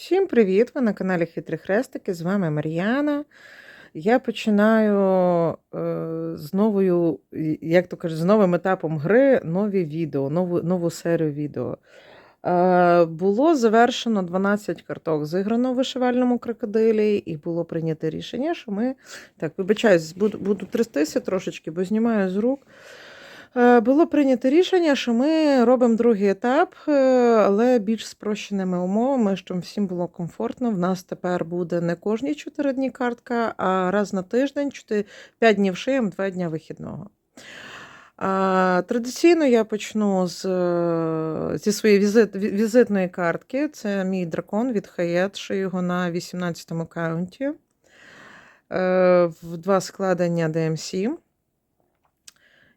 Всім привіт! Ви на каналі Хитрі Хрестики. З вами Мар'яна. Я починаю е, з новою, як то кажуть, з новим етапом гри нові відео, нову, нову серію відео. Е, було завершено 12 карток зіграно в вишивальному крокодилі, і було прийнято рішення, що ми. Так, вибачаюсь, буду, буду трястися трошечки, бо знімаю з рук. Е, Було прийнято рішення, що ми робимо другий етап, е, але більш спрощеними умовами, щоб всім було комфортно. В нас тепер буде не кожні 4 дні картка, а раз на тиждень, 5 днів шиєм, 2 дня вихідного. Традиційно я почну з, е, зі своєї візит, візитної картки. Це мій дракон від Хаєт, шию його на 18-му каунті. Е, В два складення DMC.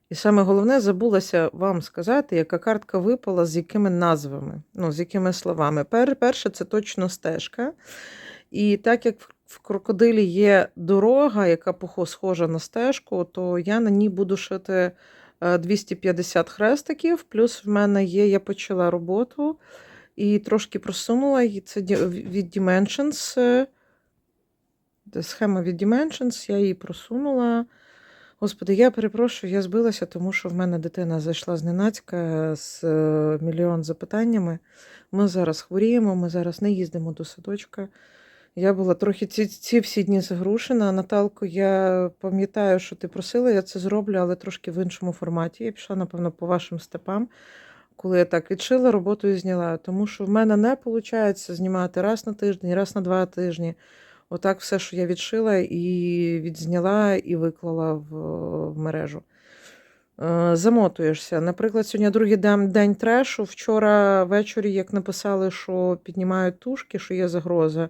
І саме головне, забулася вам сказати, яка картка випала, з якими назвами, ну, з якими словами. Пер, перше, це точно стежка. І так як в- крокодилі є дорога, яка схожа на стежку, то я на ній буду шити е, 250 хрестиків. Плюс в мене є, я почала роботу і трошки просунула її. Це від Dimensions. е, Схема від Dimensions, я її просунула. Господи, я перепрошую, я збилася, тому що в мене дитина зайшла зненацька з е, мільйон запитаннями. Ми зараз хворіємо, ми зараз не їздимо до садочка. Я була трохи ці, ці всі дні загрушена. Наталко, я пам'ятаю, що ти просила, я це зроблю, але трошки в іншому форматі. Я пішла, напевно, по вашим степам, коли я так відшила роботу і зняла. Тому що в мене не виходить знімати раз на тиждень, раз на два тижні. Отак все, що я відшила і відзняла, і виклала в, в мережу. Е, Замотуєшся. Наприклад, сьогодні другий день, день трешу. Вчора ввечері, як написали, що піднімають тушки, що є загроза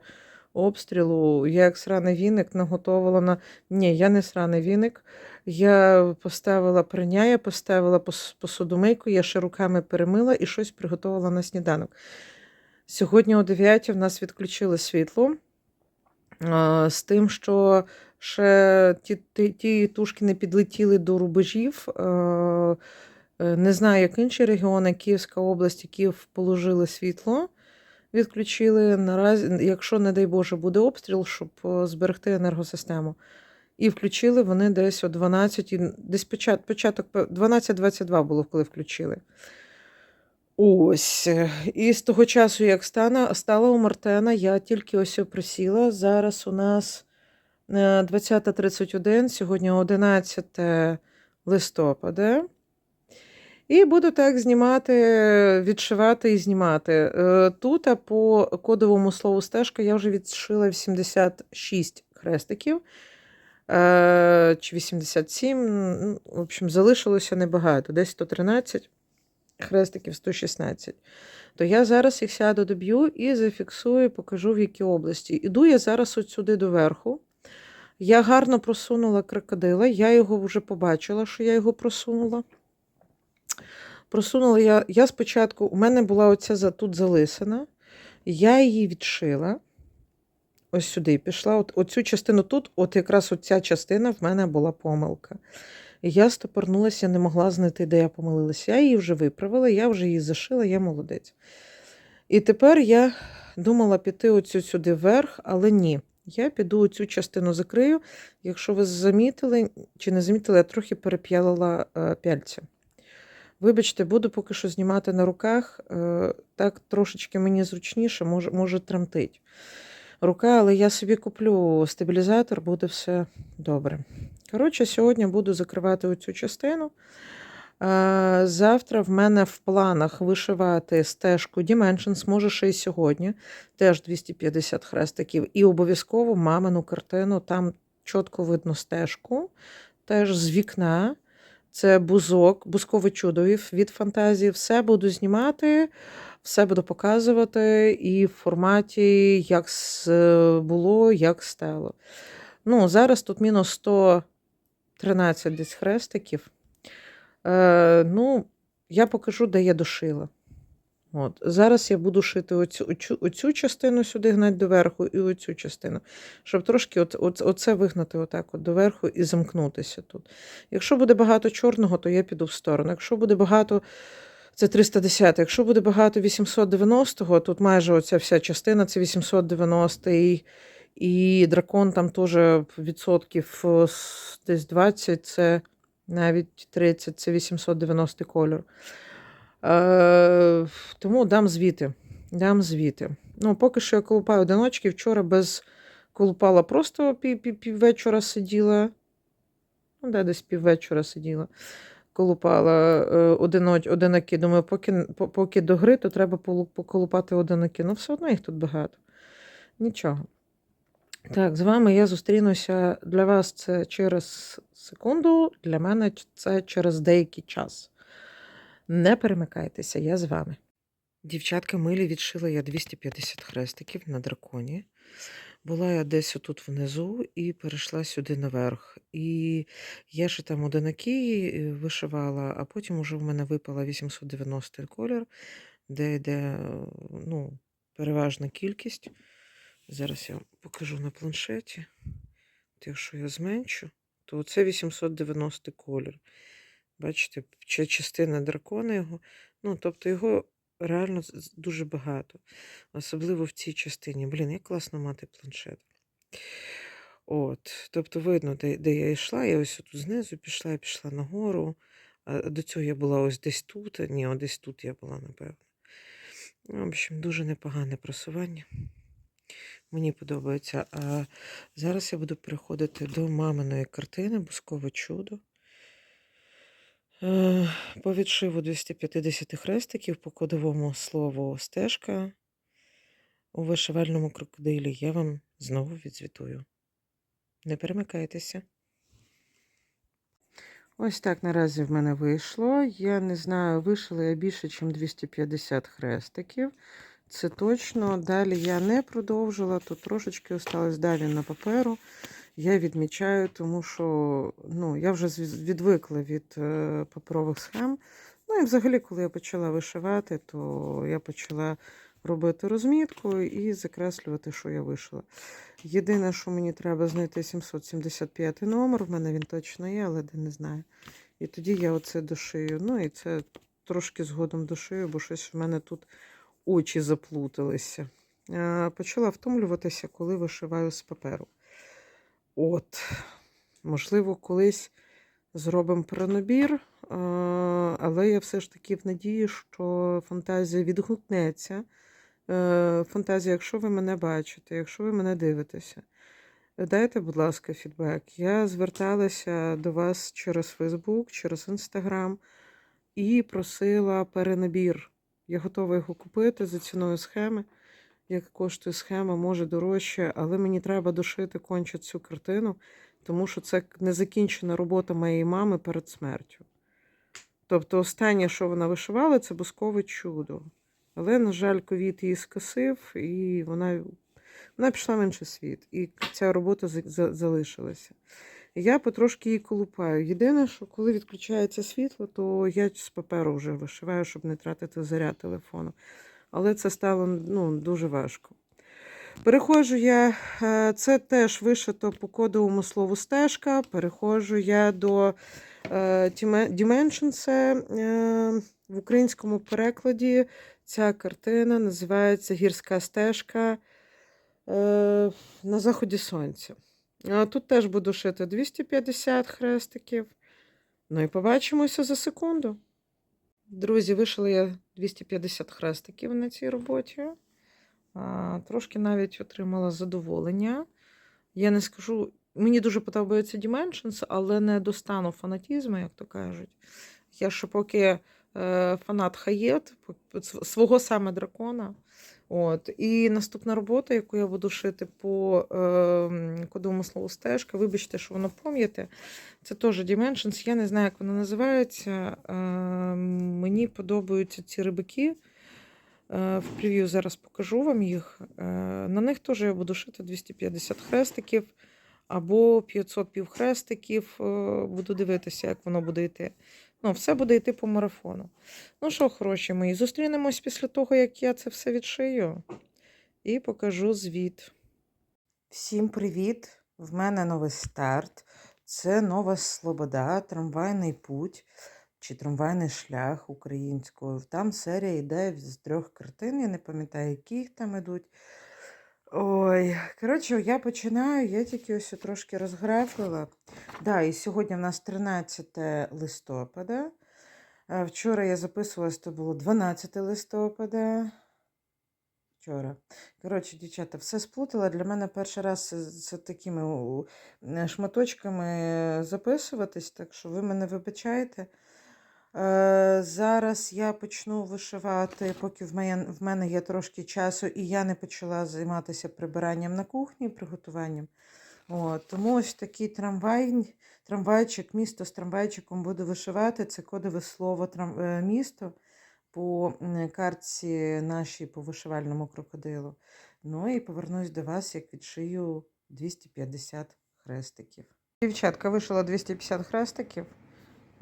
обстрілу, я як сраний віник наготовила на. Ні, я не сраний віник. Я поставила приня, я поставила пос- посудомийку, я ще руками перемила і щось приготувала на сніданок. Сьогодні о 9 в нас відключили світло з тим, що ще ті, ті, ті тушки не підлетіли до рубежів. Е, е, Не знаю, як інші регіони, Київська область, які положили світло, відключили. Наразі, якщо, не дай Боже, буде обстріл, щоб е, зберегти енергосистему. І включили вони десь о 12, десь почат, початок 12-22 було, коли включили. Ось. е, І з того часу, як стана, стала у Мартена, я тільки ось присіла. Зараз у нас е, 20.31, сьогодні 11 листопада. І буду так знімати, відшивати і знімати. Е, Тут по кодовому слову стежка я вже відшила 86 хрестиків. Е, Чи 87. ну, В общем, залишилося небагато, десь 113 хрестиків 116. То я зараз їх сяду доб'ю і зафіксую, покажу в якій області. Іду я зараз от сюди доверху. Я гарно просунула крокодила, я його вже побачила, що я його просунула. Просунула я, я спочатку, у мене була оця тут залисина, я її відшила. Ось сюди пішла. От, оцю частину тут, от якраз оця частина в мене була помилка. Я стопорнулася, не могла знайти, де я помилилася. Я її вже виправила, я вже її зашила, я молодець. І тепер я думала піти оцю сюди вверх, але ні. Я піду оцю частину закрию. Якщо ви замітили чи не замітили, я трохи переп'ялила е, пяльця. Вибачте, буду поки що знімати на руках. е, Так трошечки мені зручніше, може, може тремтить. Рука, але я собі куплю стабілізатор, буде все добре. Коротше, сьогодні буду закривати оцю частину. Е, Завтра в мене в планах вишивати стежку Dimensions, може ще й сьогодні, теж 250 хрестиків. І обов'язково мамину картину, там чітко видно стежку, теж з вікна. Це бузок, бузкове чудо від фантазії. Все буду знімати, все буду показувати і в форматі, як було, як стало. Ну, зараз тут мінус 113 десь хрестиків. Е, ну, я покажу, де я дошила. От. Зараз я буду шити оцю, оцю, оцю частину сюди гнати доверху і оцю частину, щоб трошки от, от, оце вигнати отак от доверху і замкнутися тут. Якщо буде багато чорного, то я піду в сторону. Якщо буде багато Це 310. Якщо буде багато 890-го, тут майже оця вся частина це 890 і, і дракон там теж відсотків е, десь 20, це навіть 30, це 890 кольор. Е, тому дам звіти. Дам звіти. Ну, поки що я колупаю одиночки. Вчора без колупала просто пів, пів, піввечора сиділа. Ну, да, десь піввечора сиділа. Колупала е, одиноч, одинаки. Думаю, поки, поки до гри, то треба поколупати одинаки. Ну, все одно їх тут багато. Нічого. Так, з вами я зустрінуся. Для вас це через секунду, для мене це через деякий час. Не перемикайтеся, я з вами. Дівчатка милі відшила я 250 хрестиків на драконі. Була я десь отут внизу і перейшла сюди наверх. І я ще там одинаки е, вишивала, а потім уже в мене випала 890 колір, де йде е, ну, переважна кількість. Зараз я вам покажу на планшеті. От Якщо я зменшу, то це 890 колір. Бачите, чи- частина дракона його. Ну, тобто його реально дуже багато. Особливо в цій частині. Блін, як класно мати планшет. От, тобто видно, де, де я йшла. Я ось тут знизу пішла, я пішла нагору. А до цього я була ось десь тут. Ні, ось десь тут я була, напевно. Ну, В общем, дуже непогане просування. Мені подобається. А зараз я буду переходити до маминої картини Бускове чудо. Е, По відшиву 250 хрестиків по кодовому слову стежка у вишивальному крокодилі я вам знову відзвітую. Не перемикайтеся. Ось так наразі в мене вийшло. Я не знаю, вишила я більше, ніж 250 хрестиків. Це точно. Далі я не продовжила, тут трошечки осталось далі на паперу. Я відмічаю, тому що ну, я вже відвикла від е, паперових схем. Ну і взагалі, коли я почала вишивати, то я почала робити розмітку і закреслювати, що я вишила. Єдине, що мені треба знайти 775 номер, в мене він точно є, але де не знаю. І тоді я оце дошию. Ну і це трошки згодом дошию, бо щось в мене тут очі заплуталися. Е, Почала втомлюватися, коли вишиваю з паперу. От, можливо, колись зробимо пронабір, е, але я все ж таки в надії, що фантазія відгукнеться. Е, Фантазія, якщо ви мене бачите, якщо ви мене дивитеся, дайте, будь ласка, фідбек. Я зверталася до вас через Фейсбук, через Інстаграм і просила перенабір. Я готова його купити за ціною схеми. Як коштує схема, може дорожче, але мені треба дошити конче цю картину, тому що це незакінчена робота моєї мами перед смертю. Тобто, останнє, що вона вишивала, це бускове чудо. Але, на жаль, ковід її скосив, і вона, вона пішла в інший світ. І ця робота за- за- залишилася. Я потрошки її колупаю. Єдине, що коли відключається світло, то я з паперу вже вишиваю, щоб не тратити заряд телефону. Але це стало ну, дуже важко. Переходжу я, е, це теж вишито по кодовому слову стежка. Переходжу я до е, Dimensions. Е, В українському перекладі ця картина називається Гірська стежка на заході сонця. Тут теж буду шити 250 хрестиків. Ну і побачимося за секунду. Друзі, вишила я 250 хрестиків на цій роботі. Трошки навіть отримала задоволення. Я не скажу, мені дуже подобається Dimensions, але не до стану фанатізму, як то кажуть. Я ще поки е, фанат Хаєт, свого саме дракона. От. І наступна робота, яку я буду шити по е, кодовому слову стежка, вибачте, що воно пам'яте. Це теж Dimensions. Я не знаю, як воно називається. Е, мені подобаються ці рибаки. Е, В прев'ю зараз покажу вам їх. Е, На них теж я буду шити 250 хрестиків або 500 півхрестиків. Е, Буду дивитися, як воно буде йти. Ну, все буде йти по марафону. Ну що, хороші мої, зустрінемось після того, як я це все відшию. І покажу звіт. Всім привіт! В мене новий старт. Це нова Слобода, трамвайний путь. чи трамвайний шлях українською. Там серія йде з трьох картин, я не пам'ятаю, які їх там ідуть. Ой, коротше, я починаю, я тільки ось трошки розграфила. Да, і сьогодні в нас 13 листопада. Е, Вчора я записувалась, то було 12 листопада. Вчора. Коротше, дівчата, все сплутала. Для мене перший раз з, такими шматочками записуватись, так що ви мене вибачаєте. Е, зараз я почну вишивати, поки в мене, є трошки часу, і я не почала займатися прибиранням на кухні, приготуванням. От, тому ось такий трамвай, трамвайчик, місто з трамвайчиком буду вишивати. Це кодове слово трам, е, місто по картці нашій по вишивальному крокодилу. Ну і повернусь до вас, як відшию 250 хрестиків. Дівчатка вишила 250 хрестиків.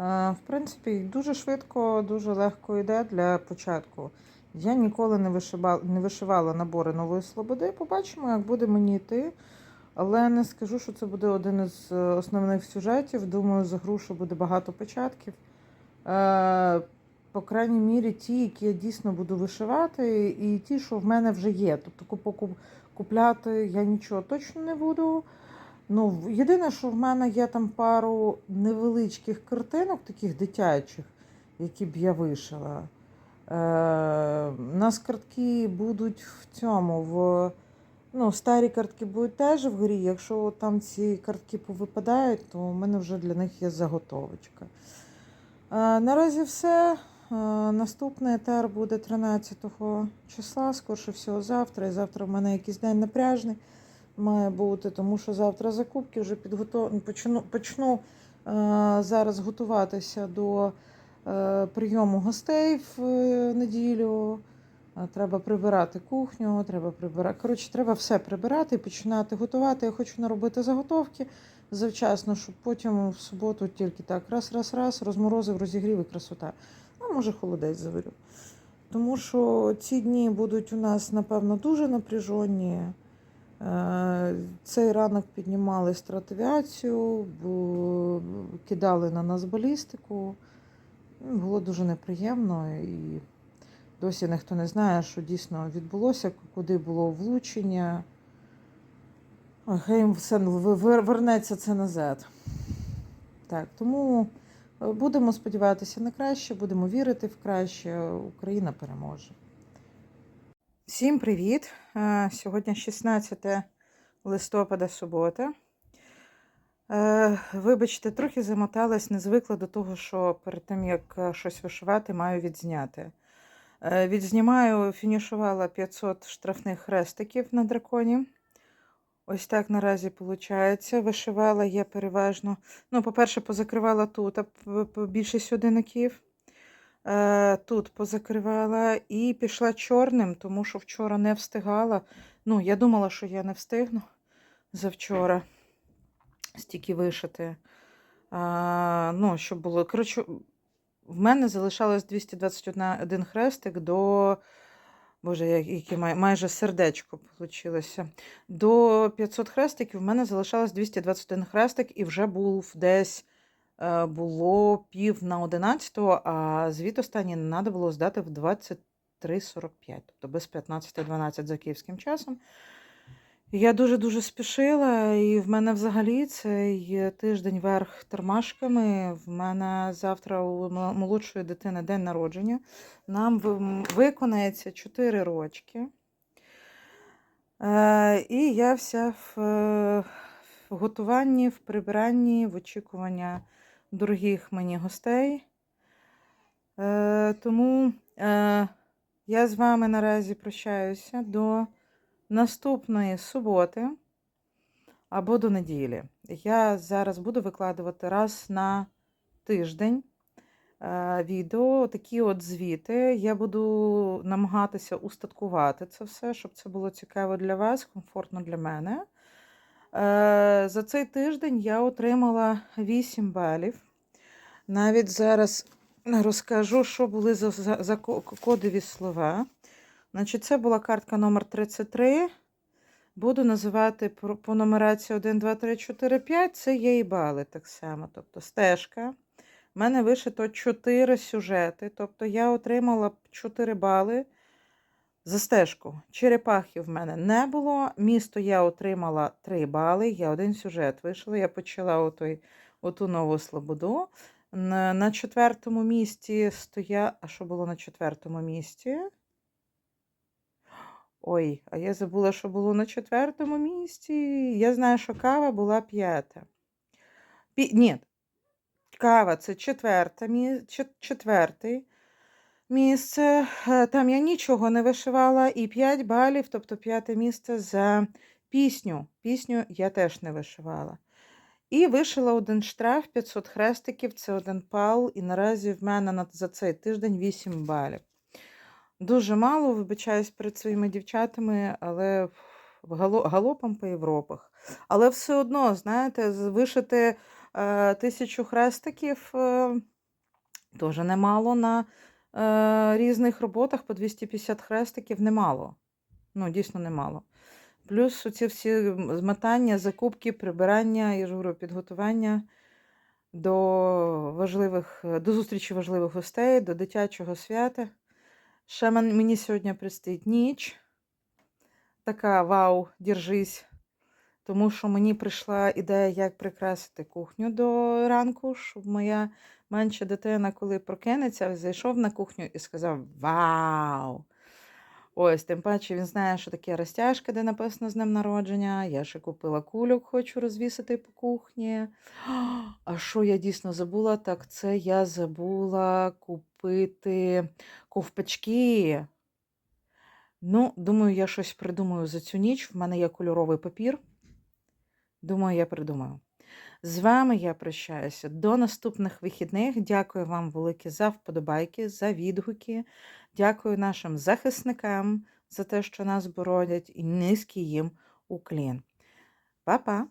Е, В принципі, дуже швидко, дуже легко йде для початку. Я ніколи не вишивала, не вишивала набори нової слободи. Побачимо, як буде мені йти. Але не скажу, що це буде один із е, основних сюжетів. Думаю, за грушу буде багато початків. Е, По крайній мірі, ті, які я дійсно буду вишивати, і ті, що в мене вже є. Тобто купляти я нічого точно не буду. Ну, єдине, що в мене є там пару невеличких картинок, таких дитячих, які б я вишила. Е, у нас картки будуть в цьому, в, ну, старі картки будуть теж вгорі. Якщо там ці картки повипадають, то в мене вже для них є заготовочка. Е, наразі все. Е, наступний етер буде 13 числа, скорше всього завтра. І завтра в мене якийсь день напряжний має бути, тому що завтра закупки вже підготов... почну, почну е, зараз готуватися до е, прийому гостей в е, неділю. Треба прибирати кухню, треба прибирати. Коротше, треба все прибирати і починати готувати. Я хочу наробити заготовки завчасно, щоб потім в суботу тільки так раз, раз, раз, розморозив, розігрів і красота. Ну, може, холодець заварю. Тому що ці дні будуть у нас, напевно, дуже напряжені. Цей ранок піднімали стратавіацію, кидали на нас балістику. Було дуже неприємно і досі ніхто не знає, що дійсно відбулося, куди було влучення. Їм все вернеться це назад. Так, тому е, будемо сподіватися на краще, будемо вірити в краще. Україна переможе. Всім привіт! Е, Сьогодні 16 листопада, субота. Е, Вибачте, трохи замоталась, не звикла до того, що перед тим, як е, щось вишивати, маю відзняти. Е, Відзнімаю, фінішувала 500 штрафних хрестиків на драконі. Ось так наразі виходить. Вишивала я переважно. Ну, по-перше, позакривала тут більшість одинаків. Тут позакривала і пішла чорним, тому що вчора не встигала. Ну, я думала, що я не встигну завчора стільки вишити. А, ну, щоб було. Коротше, в мене залишалось 221 хрестик до. Боже, яке май- майже сердечко вийшло. До 500 хрестиків в мене залишалось 221 хрестик, і вже був десь е, було пів на 11, а звіт останній треба було здати в 23.45, тобто без 15.12 за київським часом. Я дуже-дуже спішила, і в мене взагалі цей тиждень верх тормашками. В мене завтра у молодшої дитини день народження. Нам виконається 4 рочки. Е, і я вся в, е, в готуванні, в прибиранні, в очікування дорогих мені гостей. Е, тому я з вами наразі прощаюся до наступної суботи або до неділі. Я зараз буду викладувати раз на тиждень е, відео, такі от звіти. Я буду намагатися устаткувати це все, щоб це було цікаво для вас, комфортно для мене. Е, За цей тиждень я отримала 8 балів. Навіть зараз розкажу, що були за, за, за кодові слова. Значить, це була картка номер 33. Буду називати по, нумерації 1, 2, 3, 4, 5. Це є і бали так само. Тобто стежка, в мене вишито 4 сюжети, тобто я отримала 4 бали за стежку. Черепахи в мене не було. Місто я отримала 3 бали. Я один сюжет вийшла. Я почала отой, оту нову слободу. На четвертому місці стоя. А що було на четвертому місці? Ой, а я забула, що було на четвертому місці. Я знаю, що кава була п'ята. Пі... Ні, кава це четверте, мі... чет- четвертий місце. Е, Там я нічого не вишивала, і 5 балів, тобто п'яте місце за пісню. Пісню я теж не вишивала. І вишила один штраф 500 хрестиків, це один пал, і наразі в мене за цей тиждень 8 балів. Дуже мало, вибачаюсь перед своїми дівчатами, але в гало- галопом по Європах. Але все одно, знаєте, вишити е, тисячу хрестиків е, теж немало на е, різних роботах по 250 хрестиків немало. Ну, дійсно немало. Плюс оці всі змотання, закупки, прибирання, я ж говорю, підготування до важливих, до зустрічі важливих гостей, до дитячого свята. Ще мені сьогодні предстоїть ніч. Така вау, держись. Тому що мені прийшла ідея, як прикрасити кухню до ранку, щоб моя менша дитина, коли прокинеться, зайшов на кухню і сказав Вау! Ось, тим паче він знає, що таке розтяжка, де написано з днем народження. Я ще купила кульок, хочу розвісити по кухні. А що я дійсно забула? Так це я забула купити ковпачки. Ну, думаю, я щось придумаю за цю ніч. В мене є кольоровий папір. Думаю, я придумаю. З вами я прощаюся до наступних вихідних. Дякую вам велике за вподобайки, за відгуки. Дякую нашим захисникам за те, що нас боронять, і низький їм уклін. Па-па!